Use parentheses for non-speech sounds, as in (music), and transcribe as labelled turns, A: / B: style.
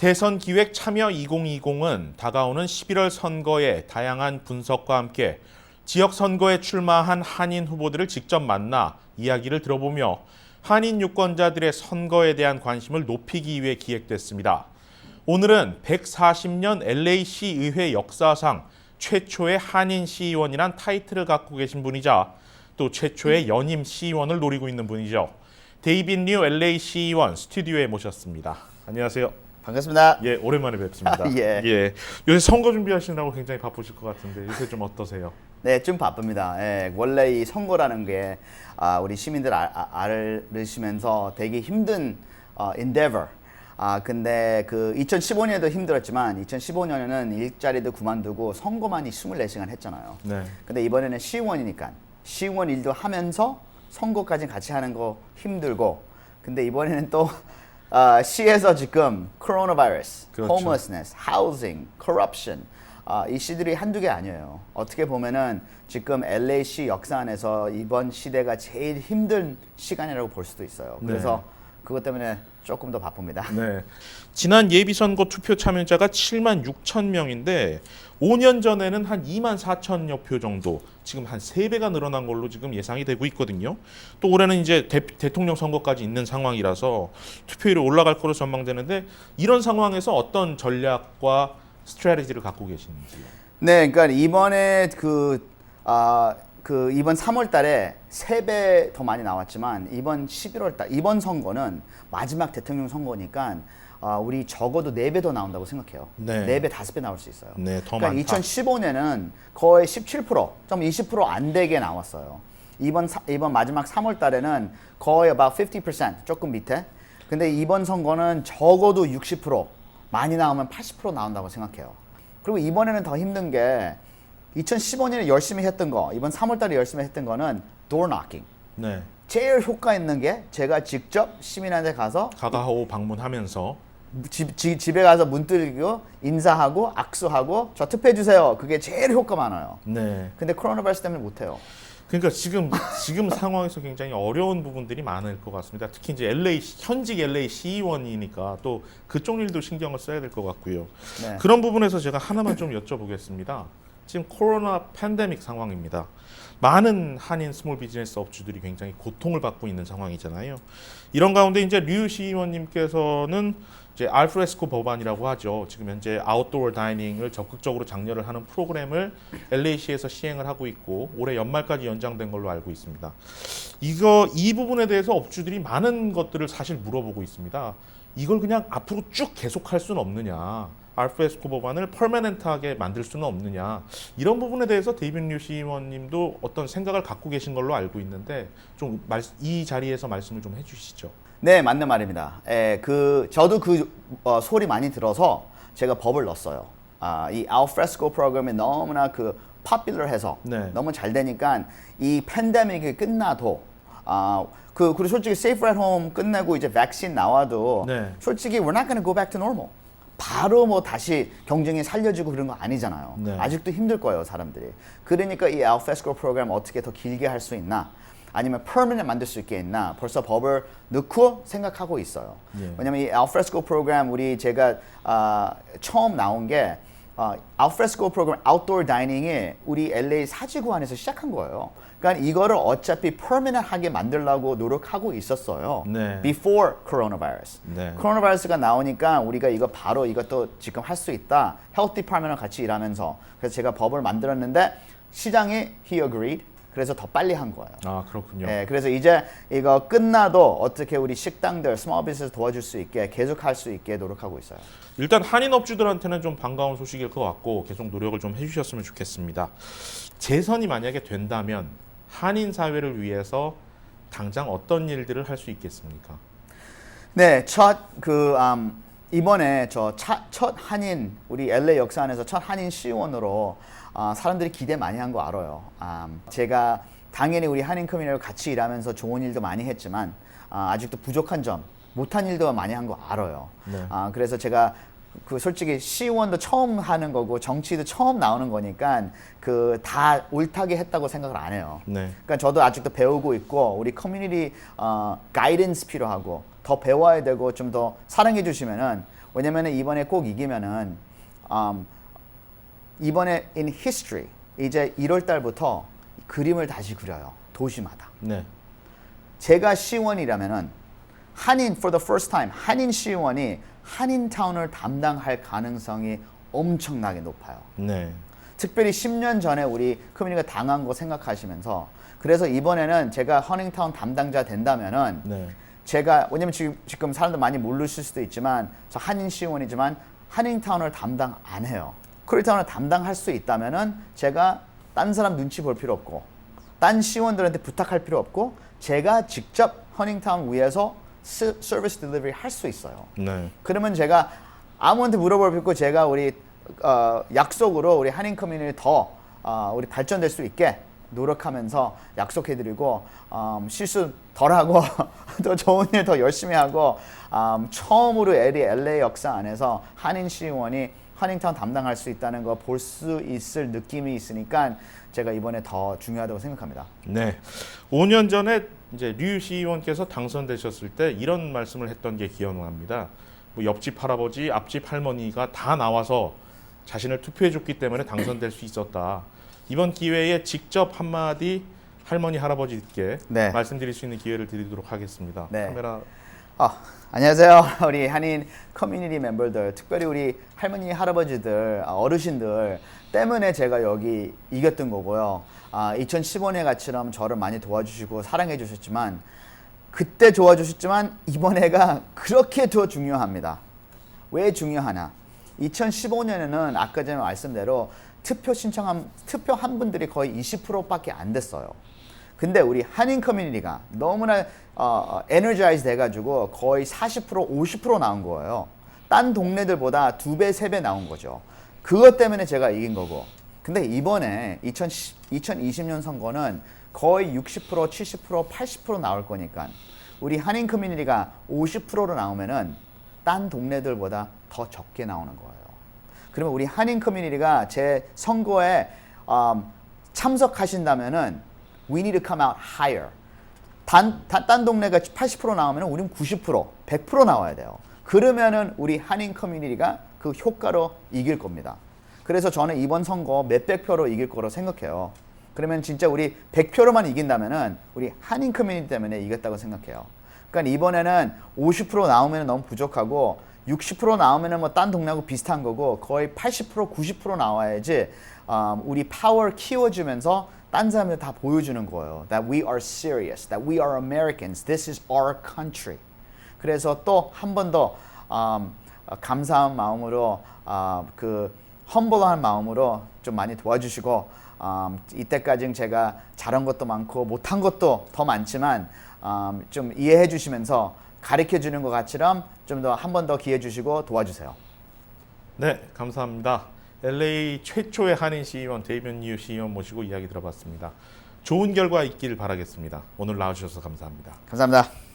A: 대선 기획 참여 2020은 다가오는 11월 선거의 다양한 분석과 함께 지역 선거에 출마한 한인 후보들을 직접 만나 이야기를 들어보며 한인 유권자들의 선거에 대한 관심을 높이기 위해 기획됐습니다. 오늘은 140년 LA시 의회 역사상 최초의 한인 시의원이란 타이틀을 갖고 계신 분이자 또 최초의 연임 시의원을 노리고 있는 분이죠. 데이빗 뉴 LA 시의원 스튜디오에 모셨습니다. 안녕하세요.
B: 반갑습니다.
A: 예, 오랜만에 뵙습니다.
B: 예.
A: 요새 선거 준비하시느라고 굉장히 바쁘실 것 같은데 요새 좀 어떠세요?
B: 네, 좀 바쁩니다. 예, 원래 이 선거라는 게 아, 우리 시민들 아, 아, 알으시면서 되게 힘든 어, endeavor. 아, 근데 그 2015년에도 힘들었지만 2015년에는 일자리도 그만두고 선거만이 24시간 했잖아요.
A: 네.
B: 근데 이번에는 시의원이니까 시의원 일도 하면서 선거까지 같이 하는 거 힘들고 근데 이번에는 또 아, 시에서 지금 코로나 바이러스,
A: 그렇죠.
B: homelessness, housing, corruption 아, 이 시들이 한두 개 아니에요. 어떻게 보면은 지금 LA시 역사 안에서 이번 시대가 제일 힘든 시간이라고 볼 수도 있어요. 그래서 그것 때문에 조금 더 바쁩니다.
A: 네. 지난 예비선거 투표 참여자가 7만 6천 명인데 5년 전에는 한 2만 4천여 표 정도 지금 한 3배가 늘어난 걸로 지금 예상이 되고 있거든요. 또 올해는 이제 대, 대통령 선거까지 있는 상황이라서 투표율이 올라갈 거로 전망되는데 이런 상황에서 어떤 전략과 스트래티지를 갖고 계시는지요?
B: 네, 그러니까 이번에 그, 아, 그 이번 3월 달에 세배더 많이 나왔지만 이번 11월 달, 이번 선거는 마지막 대통령 선거니까 아, 우리 적어도 네배더 나온다고 생각해요.
A: 네.
B: 네 배, 다섯 배 나올 수 있어요.
A: 네, 더
B: 그러니까
A: 많다.
B: 2015년은 거의 17%, 좀 20%안 되게 나왔어요. 이번 사- 이번 마지막 3월 달에는 거의 about 50% 조금 밑에. 근데 이번 선거는 적어도 60% 많이 나오면 80% 나온다고 생각해요. 그리고 이번에는 더 힘든 게 2015년에 열심히 했던 거, 이번 3월 달에 열심히 했던 거는 door knocking.
A: 네.
B: 제일 효과 있는 게 제가 직접 시민한테 가서
A: 가가호 방문하면서
B: 집, 지- 집에 가서 문 뚫고 인사하고 악수하고 저 투표해 주세요. 그게 제일 효과 많아요.
A: 네.
B: 근데 코로나 바이러스 때문에 못 해요.
A: 그러니까 지금 지금 상황에서 굉장히 어려운 부분들이 많을 것 같습니다. 특히 이제 LA 시- 현직 LA 시의원이니까 또 그쪽 일도 신경을 써야 될 것 같고요.
B: 네.
A: 그런 부분에서 제가 하나만 좀 여쭤보겠습니다. 지금 코로나 팬데믹 상황입니다. 많은 한인 스몰 비즈니스 업주들이 굉장히 고통을 받고 있는 상황이잖아요. 이런 가운데 이제 류 시의원님께서는 이제 알프레스코 법안이라고 하죠. 지금 현재 아웃도어 다이닝을 적극적으로 장려를 하는 프로그램을 LA시에서 시행을 하고 있고 올해 연말까지 연장된 걸로 알고 있습니다. 이거 이 부분에 대해서 업주들이 많은 것들을 사실 물어보고 있습니다. 이걸 그냥 앞으로 쭉 계속할 수는 없느냐? 알프레스코 법안을 퍼머넨트하게 만들 수는 없느냐? 이런 부분에 대해서 데이빗 뉴 시의원님도 어떤 생각을 갖고 계신 걸로 알고 있는데 좀 이 자리에서 말씀을 좀 해주시죠.
B: 네, 맞는 말입니다. 에, 그 저도 그 어, 소리 많이 들어서 제가 법을 넣었어요. 아, 이 알프레스코 프로그램이 너무나 그 파퓰러해서
A: 네.
B: 너무 잘 되니까 이 팬데믹이 끝나도 아, 그 그리고 솔직히 at home 끝내고 이제 백신 나와도
A: 네.
B: 솔직히 we're not gonna go back to normal. 바로 뭐 다시 경쟁이 살려지고 그런 거 아니잖아요.
A: 네.
B: 아직도 힘들 거예요, 사람들이. 그러니까 이 알프레스코 프로그램 어떻게 더 길게 할 수 있나? 아니면 퍼머넨트 만들 수 있게 있나? 벌써 법을 넣고 생각하고 있어요.
A: 예.
B: 왜냐면 이 알프레스코 프로그램 우리 제가 아, 처음 나온 게 아, 알프레스코 프로그램 아웃도어 다이닝이 우리 LA 사지구 안에서 시작한 거예요. 그러니까 이거를 어차피 퍼머넨트하게 만들려고 노력하고 있었어요.
A: 네.
B: Before coronavirus.
A: 네.
B: 바이러스가 나오니까 우리가 이거 바로 이것도 지금 할 수 있다. 헬스 디파트먼트랑 같이 일하면서 그래서 제가 법을 만들었는데 시장이 he agreed. 그래서 더 빨리 한 거예요.
A: 아 그렇군요.
B: 예, 그래서 이제 이거 끝나도 어떻게 우리 식당들, 비즈니스 도와줄 수 있게 계속 할 수 있게 노력하고 있어요.
A: 일단 한인 업주들한테는 좀 반가운 소식일 것 같고 계속 노력을 좀 해주셨으면 좋겠습니다. 재선이 만약에 된다면 한인 사회를 위해서 당장 어떤 일들을 할 수 있겠습니까?
B: 네, 첫그 음, 이번에 저 첫 한인 우리 LA 역사 안에서 첫 한인 시의원으로 아, 사람들이 기대 많이 한 거 알아요. 음, 제가 당연히 우리 한인 커뮤니티와 같이 일하면서 좋은 일도 많이 했지만 아, 아직도 부족한 점, 못한 일도 많이 한 거 알아요.
A: 네.
B: 아, 그래서 제가 그 솔직히 시의원도 처음 하는 거고 정치도 처음 나오는 거니까 그 다 옳다게 했다고 생각을 안 해요.
A: 네.
B: 그러니까 저도 아직도 배우고 있고 우리 커뮤니티 어, 가이던스 필요하고 더 배워야 되고 좀 더 사랑해 주시면은 왜냐면 이번에 꼭 이기면은 음, 이번에 in history 이제 1월 달부터 그림을 다시 그려요. 도시마다.
A: 네.
B: 제가 시원이라면은 한인 for the first time 한인 시원이 한인 타운을 담당할 가능성이 엄청나게 높아요.
A: 네.
B: 특별히 10년 전에 우리 커뮤니티가 당한 거 생각하시면서 그래서 이번에는 제가 허닝타운 담당자 된다면은
A: 네.
B: 제가 왜냐면 지금 지금 사람들 많이 모르실 수도 있지만 저 한인 시원이지만 한인타운을 담당 안 해요. 코리타운을 담당할 수 있다면은 제가 딴 사람 눈치 볼 필요 없고 딴 시원들한테 부탁할 필요 없고 제가 직접 허닝타운 위에서 스, 서비스 딜리버리 할 수 있어요.
A: 네.
B: 그러면 제가 아무한테 물어볼 필요 없고 제가 우리 어, 약속으로 우리 한인 커뮤니티 더 어, 우리 발전될 수 있게 노력하면서 약속해드리고 음, 실수 덜하고 (laughs) 더 좋은 일 더 열심히 하고 음, 처음으로 LA, LA 역사 안에서 한인 시의원이 한인타운 담당할 수 있다는 거 볼 수 있을 느낌이 있으니까 제가 이번에 더 중요하다고 생각합니다.
A: 네. 5년 전에 이제 류 시의원께서 당선되셨을 때 이런 말씀을 했던 게 기억납니다. 뭐 옆집 할아버지, 앞집 할머니가 다 나와서 자신을 투표해 줬기 때문에 당선될 수 있었다. 이번 기회에 직접 한마디 할머니 할아버지께
B: 네.
A: 말씀드릴 수 있는 기회를 드리도록 하겠습니다.
B: 네.
A: 카메라
B: 아, 안녕하세요. (laughs) 우리 한인 커뮤니티 멤버들, 특별히 우리 할머니, 할아버지들, 아, 어르신들 때문에 제가 여기 이겼던 거고요. 아, 2015년 같이럼 저를 많이 도와주시고 사랑해 주셨지만 그때 도와주셨지만 이번에가 그렇게 더 중요합니다. 왜 중요하나? 2015년에는 아까 전에 말씀대로 투표 신청한 투표한 분들이 거의 20%밖에 안 됐어요. 근데 우리 한인 커뮤니티가 너무나 어, 에너자이즈 돼가지고 거의 40% 50% 나온 거예요. 딴 동네들보다 두 배, 세 배 나온 거죠. 그것 때문에 제가 이긴 거고. 근데 이번에 2010, 2020년 선거는 거의 60%, 70%, 80% 나올 거니까 우리 한인 커뮤니티가 50%로 나오면은 딴 동네들보다 더 적게 나오는 거예요. 그러면 우리 한인 커뮤니티가 제 선거에 음, 참석하신다면은 we need to come out higher. 단, 단, 딴 동네가 80% 나오면 우리는 90%, 100% 나와야 돼요. 그러면은 우리 한인 커뮤니티가 그 효과로 이길 겁니다. 그래서 저는 이번 선거 몇백 표로 이길 거로 생각해요. 그러면 진짜 우리 100표로만 이긴다면은 우리 한인 커뮤니티 때문에 이겼다고 생각해요. 그러니까 이번에는 50% 나오면 너무 부족하고 60% 나오면은 뭐 딴 동네하고 비슷한 거고 거의 80% 90% 나와야지 음, 우리 파워 키워주면서 딴 사람들 다 보여주는 거예요. That we are serious, that we are Americans, this is our country. 그래서 또 한 번더 음, 감사한 마음으로 어, 그 험블한 마음으로 좀 많이 도와주시고 음, 이때까지는 제가 잘한 것도 많고 못한 것도 더 많지만 음, 좀 이해해 주시면서 가르쳐 주는 것 같이럼 좀 더 한 번 더 기회 주시고 도와주세요.
A: 네, 감사합니다. LA 최초의 한인 시의원 데이비드 뉴 시의원 모시고 이야기 들어봤습니다. 좋은 결과 있길 바라겠습니다. 오늘 나와주셔서 감사합니다.
B: 감사합니다.